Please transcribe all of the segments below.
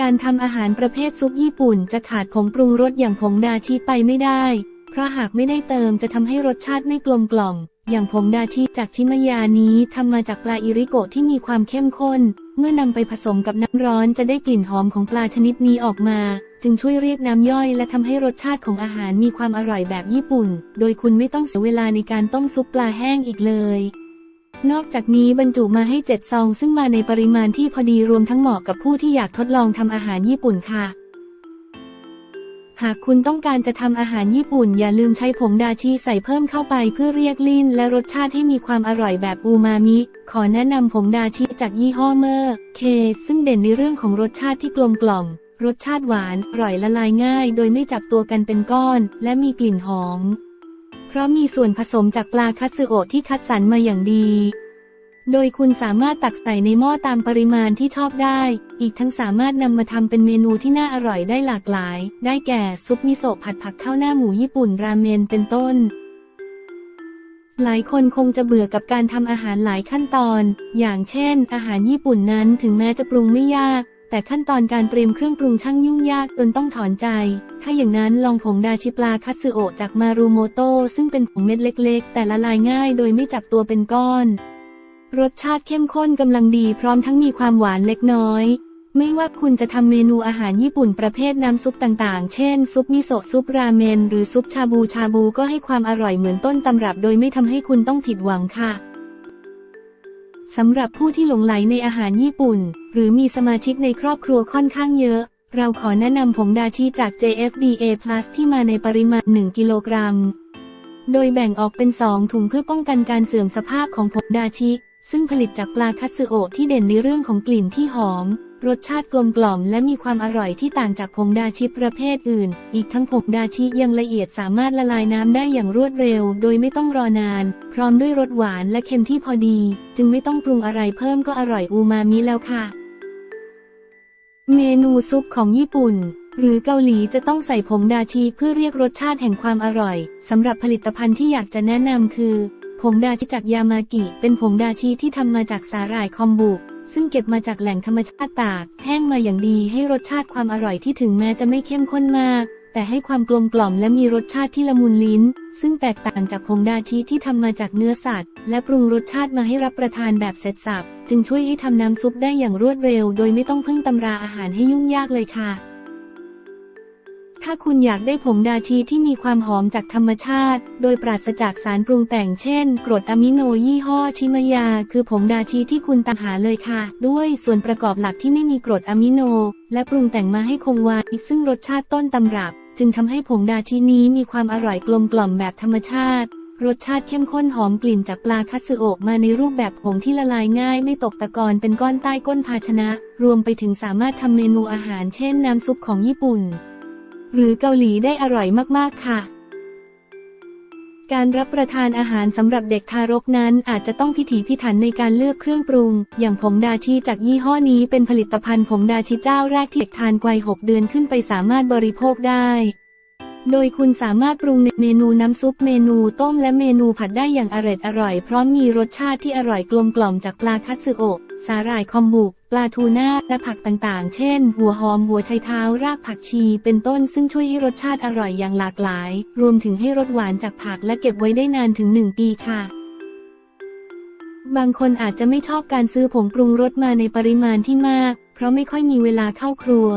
การทำอาหารประเภทซุปญี่ปุ่นจะขาดผงปรุงรสอย่างผงดาชิไปไม่ได้ เพราะหากไม่ได้เติมจะทำให้รสชาติไม่กลมกล่อม อย่างผงดาชิจากชิมายานี้ทำมาจากปลาอิริโกะที่มีความเข้มข้น เมื่อนำไปผสมกับน้ำร้อนจะได้กลิ่นหอมของปลาชนิดนี้ออกมา จึงช่วยเรียกน้ำย่อยและทำให้รสชาติของอาหารมีความอร่อยแบบญี่ปุ่น โดยคุณไม่ต้องเสียเวลาในการต้มซุปปลาแห้งอีกเลย นอกจากนี้บรรจุมาให้เจ็ดซอง ซึ่งมาในปริมาณที่พอดีรวมทั้งเหมาะกับผู้ที่อยากทดลองทำอาหารญี่ปุ่นค่ะ หากคุณต้องการจะทำอาหารญี่ปุ่น อย่าลืมใช้ผงดาชิใส่เพิ่มเข้าไปเพื่อเรียกลิ้น และรสชาติให้มีความอร่อยแบบอูมามิ ขอแนะนำผงดาชิจากยี่ห้อเมอร์เคซึ่งเด่นในเรื่องของรสชาติที่กลมกล่อม รสชาติหวาน อร่อยละลายง่าย โดยไม่จับตัวกันเป็นก้อน และมีกลิ่นหอม เพราะมีส่วนผสมจากปลาคัตสึโอะที่คัดสรรมาอย่างดี โดยคุณสามารถตักใส่ในหม้อตามปริมาณที่ชอบได้ อีกทั้งสามารถนำมาทำเป็นเมนูที่น่าอร่อยได้หลากหลาย ได้แก่ ซุปมิโซะผัดผักข้าวหน้าหมูญี่ปุ่นราเมนเป็นต้นหลายคนคงจะเบื่อกับการทำอาหารหลายขั้นตอน อย่างเช่น อาหารญี่ปุ่นนั้นถึงแม้จะปรุงไม่ยาก แต่ขั้นตอนการเตรียมเครื่องปรุงช่างยุ่งยากจนต้องถอนใจ ถ้าอย่างนั้นลองผงดาชิปลาคัตสึโอะจากมารูโมโตซึ่งเป็นผงเม็ดเล็กๆ แต่ละลายง่ายโดยไม่จับตัวเป็นก้อน รสชาติเข้มข้นกำลังดีพร้อมทั้งมีความหวานเล็กน้อย ไม่ว่าคุณจะทำเมนูอาหารญี่ปุ่นประเภทน้ำซุปต่างๆ เช่น ซุปมิโซะซุปราเมนหรือซุปชาบูชาบูก็ให้ความอร่อยเหมือนต้นตำรับ โดยไม่ทำให้คุณต้องผิดหวังค่ะ สำหรับผู้ที่หลงไหลในอาหารญี่ปุ่น หรือมีสมาชิกในครอบครัวค่อนข้างเยอะ เราขอแนะนำผงดาชิจาก JFDA Plus ที่มาในปริมาณ 1 กิโลกรัม โดยแบ่งออกเป็น 2 ถุงเพื่อป้องกันการเสื่อมสภาพของผงดาชิ ซึ่งผลิตจากปลาคัตสึโอะที่เด่นในเรื่องของกลิ่นที่หอม รสชาติกลมกล่อมและมีความอร่อยที่ต่างจากผงดาชิประเภทอื่น อีกทั้งผงดาชิยังละเอียดสามารถละลายน้ำได้อย่างรวดเร็ว โดยไม่ต้องรอนาน พร้อมด้วยรสหวานและเค็มที่พอดี จึงไม่ต้องปรุงอะไรเพิ่มก็อร่อยอูมามิแล้วค่ะ เมนูซุปของญี่ปุ่นหรือเกาหลีจะต้องใส่ผงดาชิเพื่อเรียกรสชาติแห่งความอร่อยสำหรับผลิตภัณฑ์ที่อยากจะแนะนำคือผงดาชิจากยามากิ เป็นผงดาชิที่ทำมาจากสาหร่ายคอมบุ ซึ่งเก็บมาจากแหล่งธรรมชาติตาก แห้งมาอย่างดีให้รสชาติความอร่อยที่ถึงแม้จะไม่เข้มข้นมาก แต่ให้ความกลมกล่อมและมีรสชาติที่ละมุนลิ้น ซึ่งแตกต่างจากผงดาชีที่ทำมาจากเนื้อสัตว์ และปรุงรสชาติมาให้รับประทานแบบเสร็จสับ จึงช่วยให้ทำน้ำซุปได้อย่างรวดเร็ว โดยไม่ต้องพึ่งตำราอาหารให้ยุ่งยากเลยค่ะ ถ้าคุณอยากได้ผงดาชีที่มีความหอมจากธรรมชาติ โดยปราศจากสารปรุงแต่งเช่น กรดอะมิโนยี่ห้อชิมายา คือผงดาชีที่คุณตามหาเลยค่ะ ด้วยส่วนประกอบหลักที่ไม่มีกรดอะมิโน และปรุงแต่งมาให้คงไว้ซึ่งรสชาติต้นตำรับ จึงทำให้ผงดาชีนี้มีความอร่อยกลมกล่อมแบบธรรมชาติรสชาติเข้มข้นหอมกลิ่นจากปลาคัสึโอะมาในรูปแบบผงที่ละลายง่าย ไม่ตกตะกอนเป็นก้อนใต้ก้นภาชนะ รวมไปถึงสามารถทำเมนูอาหารเช่นน้ำซุปของญี่ปุ่น หรือเกาหลีได้อร่อยมากๆค่ะ การรับประทานอาหารสำหรับเด็กทารกนั้นอาจจะต้องพิถีพิถันในการเลือกเครื่องปรุง อย่างผงดาชิจากยี่ห้อนี้เป็นผลิตภัณฑ์ผงดาชิเจ้าแรกที่เด็กทานวัย6เดือนขึ้นไปสามารถบริโภคได้โดยคุณสามารถปรุงในเมนูน้ำซุปเมนูต้มและเมนูผัดได้อย่างอร่อยอร่อย เพราะมีรสชาติที่อร่อยกลมกล่อมจากปลาคัตสึโอะสาหร่ายคอมบุ ปลาทูน่าและผักต่างๆ เช่น หัวหอมหัวไชเท้ารากผักชี เป็นต้นซึ่งช่วยให้รสชาติอร่อยอย่างหลากหลาย รวมถึงให้รสหวานจากผักและเก็บไว้ได้นานถึง 1 ปีค่ะ บางคนอาจจะไม่ชอบการซื้อผงปรุงรสมาในปริมาณที่มาก เพราะไม่ค่อยมีเวลาเข้าครัว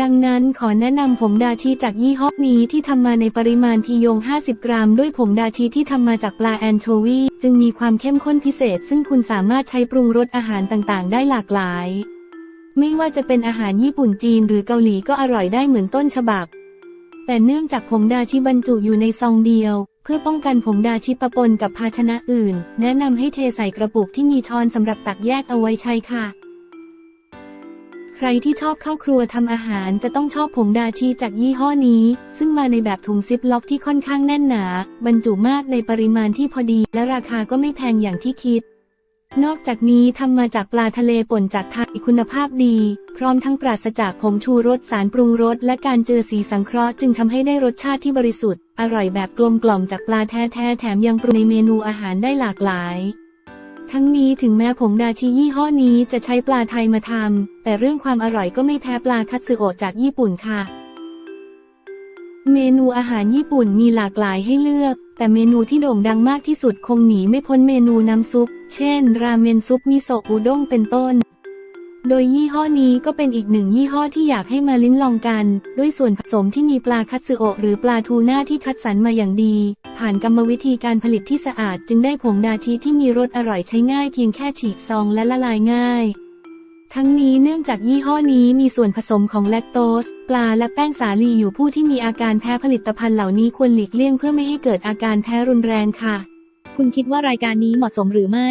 ดังนั้นขอแนะนำผงดาชีจากยี่ห้อนี้ที่ทำมาในปริมาณทียง 50 กรัม ด้วยผงดาชีที่ทำมาจากปลาแอนโชวี จึงมีความเข้มข้นพิเศษ ซึ่งคุณสามารถใช้ปรุงรสอาหารต่างๆ ได้หลากหลาย ไม่ว่าจะเป็นอาหารญี่ปุ่นจีนหรือเกาหลีก็อร่อยได้เหมือนต้นฉบับ แต่เนื่องจากผงดาชิบรรจุอยู่ในซองเดียว เพื่อป้องกันผงดาชิปะปนกับภาชนะอื่น แนะนำให้เทใส่กระปุกที่มีช้อนสำหรับตักแยกเอาไว้ใช้ค่ะ ใครที่ชอบเข้าครัวทำอาหารจะต้องชอบผงดาชีจากยี่ห้อนี้ ซึ่งมาในแบบถุงซิปล็อกที่ค่อนข้างแน่นหนา บรรจุมากในปริมาณที่พอดี และราคาก็ไม่แพงอย่างที่คิด นอกจากนี้ทำมาจากปลาทะเลป่นจากไทยคุณภาพดี พร้อมทั้งปราศจากผงชูรสสารปรุงรสและการเจือสีสังเคราะห์จึงทำให้ได้รสชาติที่บริสุทธิ์ อร่อยแบบกลมกล่อมจากปลาแท้ๆแถมยังปรุงในเมนูอาหารได้หลากหลาย ทั้งนี้ถึงแม้ผงดาชิยี่ห้อนี้จะใช้ปลาไทยมาทำ แต่เรื่องความอร่อยก็ไม่แพ้ปลาคัตสึโอะจากญี่ปุ่นค่ะ เมนูอาหารญี่ปุ่นมีหลากหลายให้เลือก แต่เมนูที่โด่งดังมากที่สุดคงหนีไม่พ้นเมนูน้ำซุป เช่น ราเมนซุปมิโซะอุด้งเป็นต้น โดยยี่ห้อนี้ก็เป็นอีกหนึ่งยี่ห้อที่อยากให้มาลิ้มลองกัน ด้วยส่วนผสมที่มีปลาคัตสึโอะหรือปลาทูน่าที่คัดสรรมาอย่างดี ผ่านกรรมวิธีการผลิตที่สะอาด จึงได้ผงดาชิที่มีรสอร่อยใช้ง่ายเพียงแค่ฉีกซองและละลายง่าย ทั้งนี้เนื่องจากยี่ห้อนี้มีส่วนผสมของแลคโตส ปลาและแป้งสาลีอยู่ผู้ที่มีอาการแพ้ผลิตภัณฑ์เหล่านี้ควรหลีกเลี่ยงเพื่อไม่ให้เกิดอาการแพ้รุนแรงค่ะ คุณคิดว่ารายการนี้เหมาะสมหรือไม่